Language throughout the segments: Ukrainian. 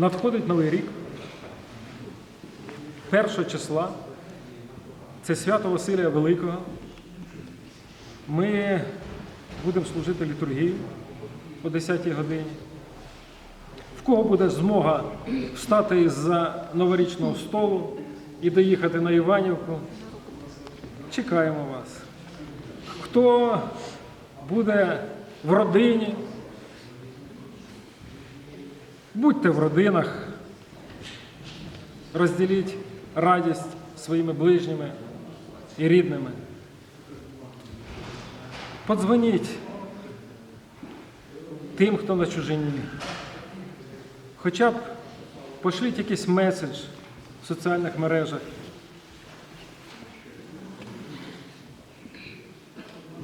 Надходить новий рік, першого числа, це свято Василія Великого. Ми будемо служити літургію о 10-й годині. В кого буде змога встати із-за новорічного столу і доїхати на Іванівку, чекаємо вас. Хто буде в родині, будьте в родинах, розділіть радість своїми ближніми і рідними. Подзвоніть тим, хто на чужині. Хоча б пошліть якийсь меседж в соціальних мережах.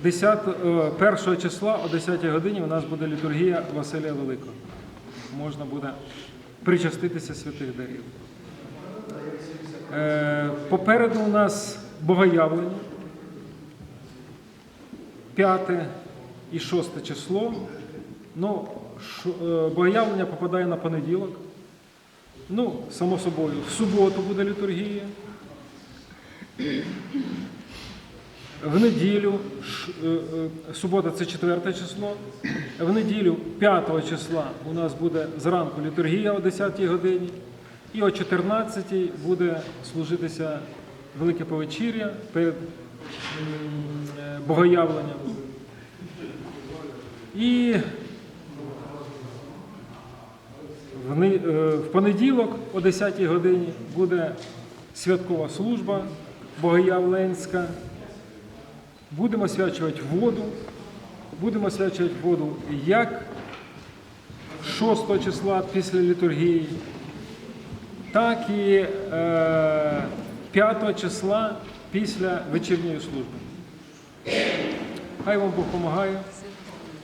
10, е, 1 числа о 10 годині у нас буде літургія Василія Великого. Можна буде причаститися святих дарів. Е, Попереду у нас богоявлення. 5 і 6 число. Ну, е, богоявлення попадає на понеділок. Ну, само собою, в суботу буде літургія. В неділю, е, субота це 4 число. В неділю 5 числа у нас буде зранку літургія о 10 годині. І о 14 буде служитися Велике Повечір'я перед е, богоявленням. І в е, понеділок о 10 годині буде святкова служба богоявленська. Будемо освячувати воду. Будемо освячувати воду як 6 числа після літургії, так і е, 5 числа після вечірньої служби. Хай вам Бог допомагає.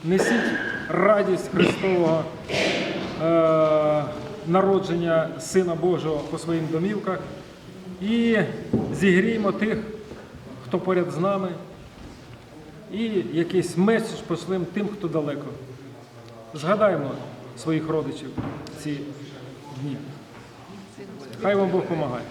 Несіть радість Христового е, народження Сина Божого по своїм домівках і зігріємо тих, хто поряд з нами, і якийсь меседж пошлем тим, хто далеко. Згадаємо своїх родичів ці дні. Хай вам Бог допомагає.